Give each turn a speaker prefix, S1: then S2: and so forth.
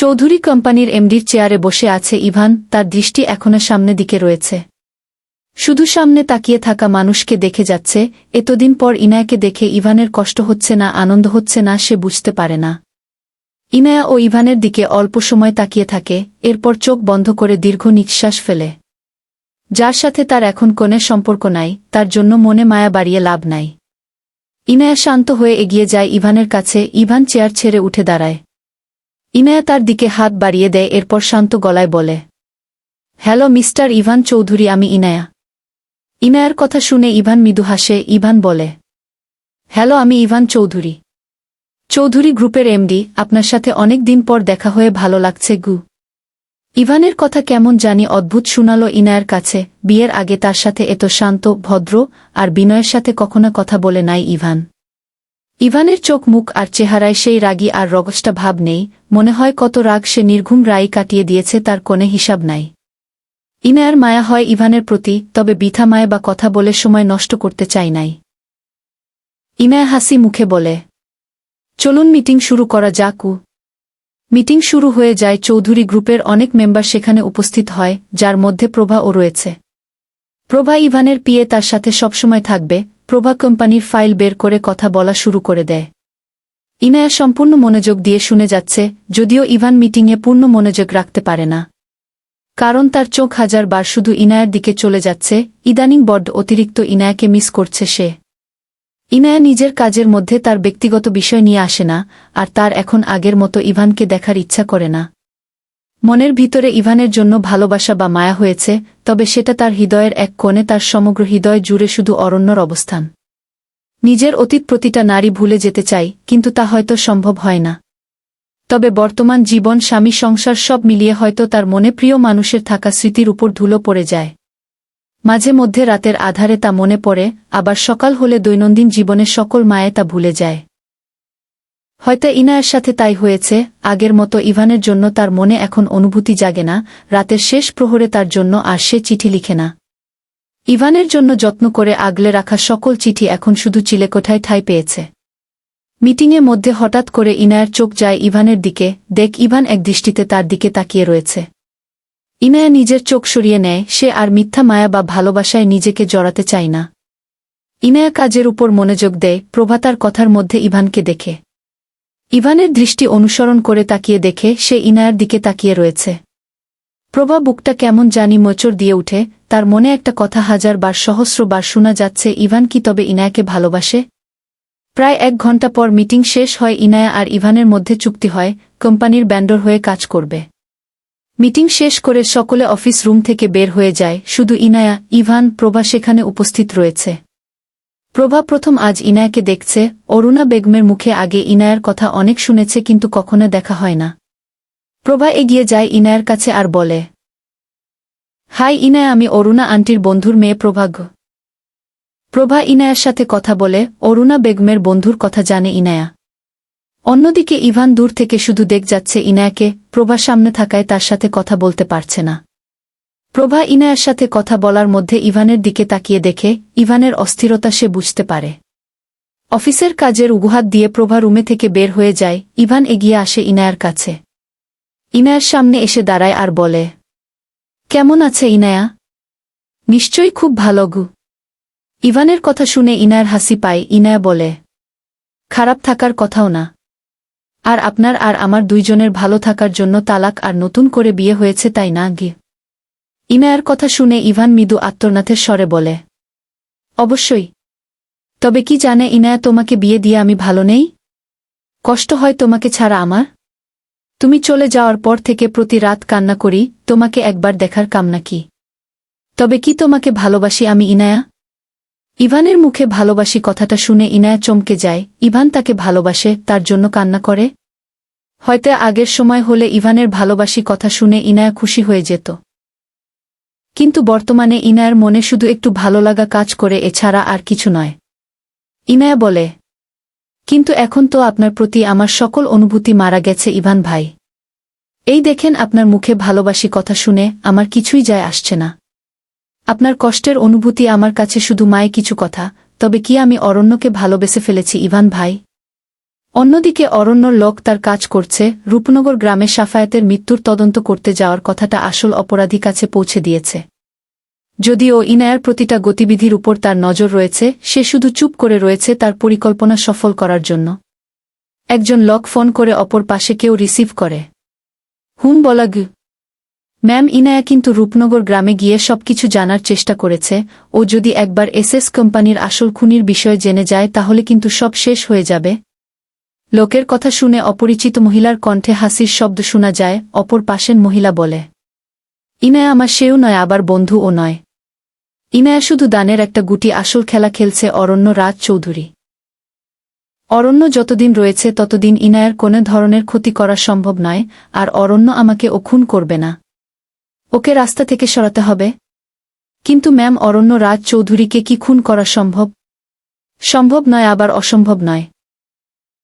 S1: চৌধুরী কোম্পানির এমডির চেয়ারে বসে আছে ইভান, তার দৃষ্টি এখনও সামনে দিকে রয়েছে। শুধু সামনে তাকিয়ে থাকা মানুষকে দেখে যাচ্ছে, এতদিন পর ইনায়াকে দেখে ইভানের কষ্ট হচ্ছে না, আনন্দ হচ্ছে না, সে বুঝতে পারে না। ইনায়া ও ইভানের দিকে অল্প সময় তাকিয়ে থাকে, এরপর চোখ বন্ধ করে দীর্ঘ নিঃশ্বাস ফেলে। যার সাথে তার এখন কোনে সম্পর্ক নাই, তার জন্য মনে মায়া বাড়িয়ে লাভ নাই। ইনায়া শান্ত হয়ে এগিয়ে যায় ইভানের কাছে, ইভান চেয়ার ছেড়ে উঠে দাঁড়ায়। ইনায়া তার দিকে হাত বাড়িয়ে দেয়, এরপর শান্ত গলায় বলে, হ্যালো মিস্টার ইভান চৌধুরী, আমি ইনায়া। ইনায়ার কথা শুনে ইভান মৃদু হাসে, ইভান বলে, হ্যালো, আমি ইভান চৌধুরী। চৌধুরী গ্রুপের এমডি, আপনার সাথে অনেক দিন পর দেখা হয়ে ভালো লাগছে গু। ইভানের কথা কেমন জানি অদ্ভুত শুনালো ইনায়ার কাছে, বিয়ের আগে তার সাথে এত শান্ত, ভদ্র, আর বিনয়ের সাথে কখনো কথা বলে নাই ইভান। ইভানের চোখ, মুখ আর চেহারায় সেই রাগী আর রগসটা ভাব নেই, মনে হয় কত রাগ সে নির্ঘুম রাই কাটিয়ে দিয়েছে তার কোনে হিসাব নাই। ইনায়ার মায়া হয় ইভানের প্রতি, তবে বিথা মায় বা কথা বলে সময় নষ্ট করতে চাই নাই। ইনায়া হাসি মুখে বলে, চলুন মিটিং শুরু করা যাকু মিটিং শুরু হয়ে যায়, চৌধুরী গ্রুপের অনেক মেম্বার সেখানে উপস্থিত হয়, যার মধ্যে প্রভাও রয়েছে। প্রভা ইভানের পিয়ে তার সাথে সবসময় থাকবে প্রভা কোম্পানির ফাইল বের করে কথা বলা শুরু করে দেয়। ইনায়া সম্পূর্ণ মনোযোগ দিয়ে শুনে যাচ্ছে, যদিও ইভান মিটিংয়ে পূর্ণ মনোযোগ রাখতে পারে না। কারণ তার চোখ হাজার বার শুধু ইনায়ার দিকে চলে যাচ্ছে, ইদানিং বড্ড অতিরিক্ত ইনায়াকে মিস করছে সে। ইনায়া নিজের কাজের মধ্যে তার ব্যক্তিগত বিষয় নিয়ে আসে না, আর তার এখন আগের মতো ইভানকে দেখার ইচ্ছা করে না। মনের ভিতরে ইভানের জন্য ভালোবাসা বা মায়া হয়েছে, তবে সেটা তার হৃদয়ের এক কোণে তার সমগ্র হৃদয় জুড়ে শুধু অরণ্যর অবস্থান। নিজের অতীত প্রতিটা নারী ভুলে যেতে চাই কিন্তু তা হয়তো সম্ভব হয় না। তবে বর্তমান জীবন, স্বামী, সংসার সব মিলিয়ে হয়তো তার মনে প্রিয় মানুষের থাকা স্মৃতির উপর ধুলো পড়ে যায়। মাঝে মধ্যে রাতের আধারে তা মনে পড়ে, আবার সকাল হলে দৈনন্দিন জীবনের সকল মায়ে তা ভুলে যায়। হয়তো ইনায়ের সাথে তাই হয়েছে, আগের মতো ইভানের জন্য তার মনে এখন অনুভূতি জাগে না, রাতের শেষ প্রহরে তার জন্য আর সে চিঠি লিখে না। ইভানের জন্য যত্ন করে আগলে রাখা সকল চিঠি এখন শুধু চিলেকোঠায় ঠাই পেয়েছে। মিটিংয়ের মধ্যে হঠাৎ করে ইনায়ের চোখ যায় ইভানের দিকে, দেখ ইভান এক দৃষ্টিতে তার দিকে তাকিয়ে রয়েছে। ইনায়া নিজের চোখ সরিয়ে নেয়, সে আর মিথ্যা মায়া বা ভালোবাসায় নিজেকে জড়াতে চায় না। ইনায়া কাজের উপর মনোযোগ দেয়, প্রভাতার কথার মধ্যে ইভানকে দেখে। ইভানের দৃষ্টি অনুসরণ করে তাকিয়ে দেখে সে ইনায়ার দিকে তাকিয়ে রয়েছে। প্রভা বুকটা কেমন জানি মোচড় দিয়ে উঠে, তার মনে একটা কথা হাজার বার, সহস্র বার শোনা যাচ্ছে, ইভান কি তবে ইনায়াকে ভালোবাসে? প্রায় এক ঘণ্টা পর মিটিং শেষ হয়, ইনায়া আর ইভানের মধ্যে চুক্তি হয়, কোম্পানির ব্যান্ডর হয়ে কাজ করবে। মিটিং শেষ করে সকলে অফিস রুম থেকে বের হয়ে যায়, শুধু ইনায়া, ইভান, প্রভা সেখানে উপস্থিত রয়েছে। প্রভা প্রথম আজ ইনায়াকে দেখছে, অরুণা বেগমের মুখে আগে ইনায়ার কথা অনেক শুনেছে কিন্তু কখনো দেখা হয় না। প্রভা এগিয়ে যায় ইনায়ার কাছে আর বলে, হাই ইনায়া, আমি অরুণা আন্টির বন্ধুর মেয়ে প্রভাগ প্রভা ইনায়ার সাথে কথা বলে, অরুণা বেগমের বন্ধুর কথা জানে ইনায়া। অন্যদিকে ইভান দূর থেকে শুধু দেখ যাচ্ছে ইনায়াকে, প্রভা সামনে থাকায় তার সাথে কথা বলতে পারছে না। প্রভা ইনায়ার সাথে কথা বলার মধ্যে ইভানের দিকে তাকিয়ে দেখে, ইভানের অস্থিরতা সে বুঝতে পারে। অফিসের কাজের উগুহাত দিয়ে প্রভা রুমে থেকে বের হয়ে যায়, ইভান এগিয়ে আসে ইনায়ার কাছে। ইনায়ার সামনে এসে দাঁড়ায় আর বলে, কেমন আছে ইনায়া? নিশ্চয়ই খুব ভালো গু। ইভানের কথা শুনে ইনায়ার হাসি পায়, ইনায়া বলে, খারাপ থাকার কথাও না। আর আপনার আর আমার দুইজনের ভালো থাকার জন্য তালাক আর নতুন করে বিয়ে হয়েছে তাই না গি ইনায়ার কথা শুনে ইভান মৃদু আত্মনাথের স্বরে বলে, অবশ্যই। তবে কি জানে ইনায়া তোমাকে বিয়ে দিয়ে আমি ভালো নেই? কষ্ট হয় তোমাকে ছাড়া আমার। তুমি চলে যাওয়ার পর থেকে প্রতি রাত কান্না করি, তোমাকে একবার দেখার কামনা কি? তবে কি তোমাকে ভালোবাসি আমি ইনায়া? ইভানের মুখে ভালোবাসি কথাটা শুনে ইনায়া চমকে যায়। ইভান তাকে ভালোবাসে, তার জন্য কান্না করে। হয়তো আগের সময় হলে ইভানের ভালোবাসি কথা শুনে ইনায়া খুশি হয়ে যেত। কিন্তু বর্তমানে ইনায়ার মনে শুধু একটু ভালো লাগা কাজ করে এছাড়া আর কিছু নয়। ইনায়া বলে, কিন্তু এখন তো আপনার প্রতি আমার সকল অনুভূতি মারা গেছে, ইভান ভাই। এই দেখেন আপনার মুখে ভালোবাসি কথা শুনে আমার কিছুই যায় আসছে না। আপনার কষ্টের অনুভূতি আমার কাছে শুধু মায়ে কিছু কথা, তবে কি আমি অরণ্যকে ভালোবেসে ফেলেছি, ইভান ভাই? অন্যদিকে অরণ্যর লোক তার কাজ করছে, রূপনগর গ্রামে সাফায়াতের মৃত্যুর তদন্ত করতে যাওয়ার কথাটা আসল অপরাধী কাছে পৌঁছে দিয়েছে। যদিও ইনায়ার প্রতিটা গতিবিধির উপর তার নজর রয়েছে, সে শুধু চুপ করে রয়েছে তার পরিকল্পনা সফল করার জন্য। একজন লক ফোন করে অপর পাশে কেউ রিসিভ করে। হুম, বলা গু। ম্যাম, ইনায়া কিন্তু রূপনগর গ্রামে গিয়ে সবকিছু জানার চেষ্টা করেছে, ও যদি একবার এসএস কোম্পানির আসল খুনির বিষয়ে জেনে যায় তাহলে কিন্তু সব শেষ হয়ে যাবে। লোকের কথা শুনে অপরিচিত মহিলার কণ্ঠে হাসির শব্দ শোনা যায়, অপর পাশের মহিলা বলে, ইনায়া আমার সেও নয়, আবার বন্ধুও নয়। ইনায়া শুধু দানের একটা গুটি আসল খেলা খেলছে অরণ্য রাজ চৌধুরী। অরণ্য যতদিন রয়েছে ততদিন ইনায়ার কোনো ধরনের ক্ষতি করা সম্ভব নয়, আর অরণ্য আমাকে ও খুন করবে না। ওকে রাস্তা থেকে সরাতে হবে। কিন্তু ম্যাম, অরণ্য রাজ চৌধুরীকে কি খুন করা সম্ভব? সম্ভব নয়, আবার অসম্ভব নয়।